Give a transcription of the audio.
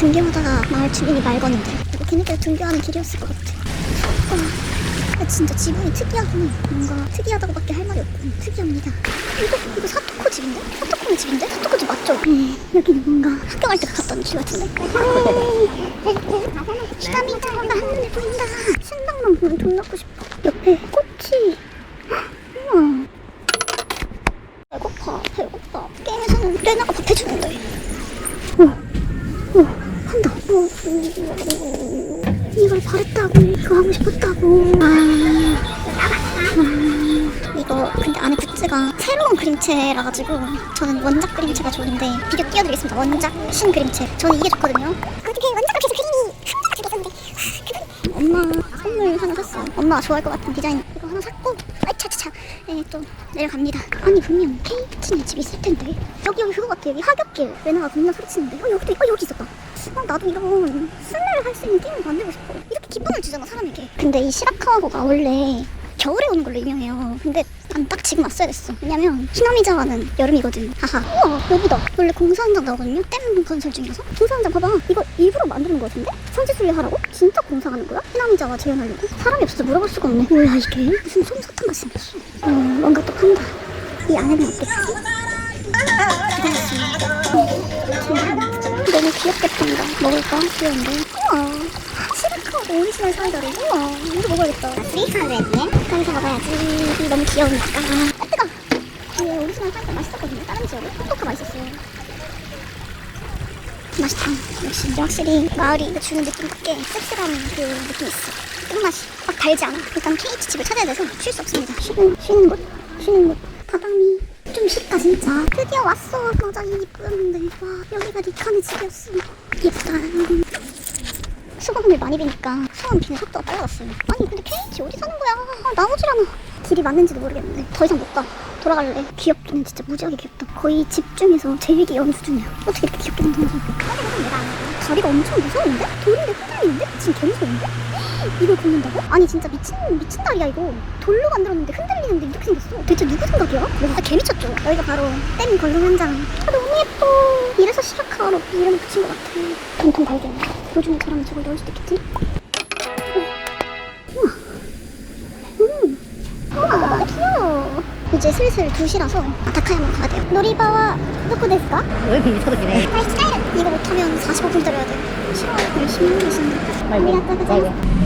등교하다가 마을 주민이 말 거는데 이거 걔네들 등교하는 길이었을 것 같아. 아, 진짜 지붕이 특이하긴 해. 뭔가 특이하다고밖에 할 말이 없고 특이합니다. 이거 이거 사토코 집인데? 사토코네 집인데? 사토코 집 맞죠? 음, 여기는 뭔가 학교 갈 때 갔던 길 같은데. 시나미가 한눈에 보인다. 신당만 보면 돈 넣고 싶어. 옆에 꽃이. 우와. 배고파, 배고파. 게임에서는 레나가 밥 해주는데. 어, 어, 한다. 어, 음, 이걸 바랬다고, 이거 하고 싶었다고. 아, 아, 이거 근데 안에 굿즈가 새로운 그림체라 가지고 저는 원작 그림체가 좋은데 비교 띄워드리겠습니다. 원작 신 그림체. 저는 이게 좋거든요. 어떻게 원작과 계속 그림이 한가닥 있었는데 엄마 선물 하나 샀어요. 엄마가 좋아할 것 같은 디자인 이거 하나 샀고 아차차차 예, 또 내려갑니다. 아니 분명 케이치네 집 있을 텐데 여기 여기 그거 같아 여기 하굣길 레나가 분명 소리치는데 어 여기도 어 여기 있었다. 어, 나도 이런 스멜을 할수 있는 게임을 만들고 싶어. 이렇게 기쁨을 주잖아 사람에게. 근데 이 시라카와고가 원래 겨울에 오는 걸로 유명해요. 근데 난 딱 지금 왔어야 됐어. 왜냐면 히나미자와는 여름이거든. 하하. 우와 여기다. 원래 공사 현장 나오거든요. 댐 건설 중이어서. 공사 현장 봐봐. 이거 일부러 만드는 거 같은데? 선지 수리하라고? 진짜 공사하는 거야? 히나미자와 재현하려고? 사람이 없어서 물어볼 수가 없네. 뭐야 이게? 무슨 솜사탕 같이 생겼어. 어 뭔가 또 판다. 이 안에는 없겠지? 기다렸습니다. 너무 귀엽게 판다. 먹을까? 귀여운데. 우와. 시라카와 오리지널 사이다를. 우와. 이거 먹어야겠다. 스위트하드했네. 까면서 먹어야지. 이 너무 귀여우니까. 아, 뜨거. 이게 오리지널 사이다 맛있었거든요. 다른 지역에. 톡톡하 맛있었어요. 맛있다. 역시 확실히 마을이 이거 주는 느낌 밖에 씁쓸한 그 느낌이 있어. 끝맛이 막 달지 않아. 일단 KH 집을 찾아야 돼서 쉴 수 없습니다. 쉬는, 쉬는 곳, 쉬는 곳. 바람이 좀 쉽다 진짜. 드디어 왔어. 맞아 이 이쁘였는데. 와 여기가 리카네 집이었어. 예쁘다. 수건을 많이 비니까 수건 비는 속도가 빨라졌어요. 아니 근데 KH 어디 사는 거야? 아, 나오질 않아. 길이 맞는지도 모르겠는데 더 이상 못 가. 돌아갈래. 귀엽기는 진짜 무지하게 귀엽다. 거의 집 중에서 제일 귀여운 수준이야. 어떻게 이렇게 귀엽게 거지? 다리가 엄청 무서운데? 돌인데 흔들리는데? 지금 개 무서운데? 이걸 굽는다고? 아니 진짜 미친 미친 다리야 이거. 돌로 만들었는데 흔들리는데 이렇게 생겼어. 대체 누구 생각이야? 아, 개미쳤죠. 여기가 바로 땜 걸름 현장. 아 너무 예뻐. 이래서 시라카로 이름 붙인 것 같아. 통통 발견 요즘에 저라면 저걸 넣을 수도 있겠지? 어. 우와. 음. 우와 귀여워. 이제 슬슬 2시라서 아타카야만 가야 돼요. 놀이바와 도쿠데스까? 왜 미쳐지네. 이거 못하면 45분 기다려야 돼. 싫어 열심히 하고 계신데 우리. 갔다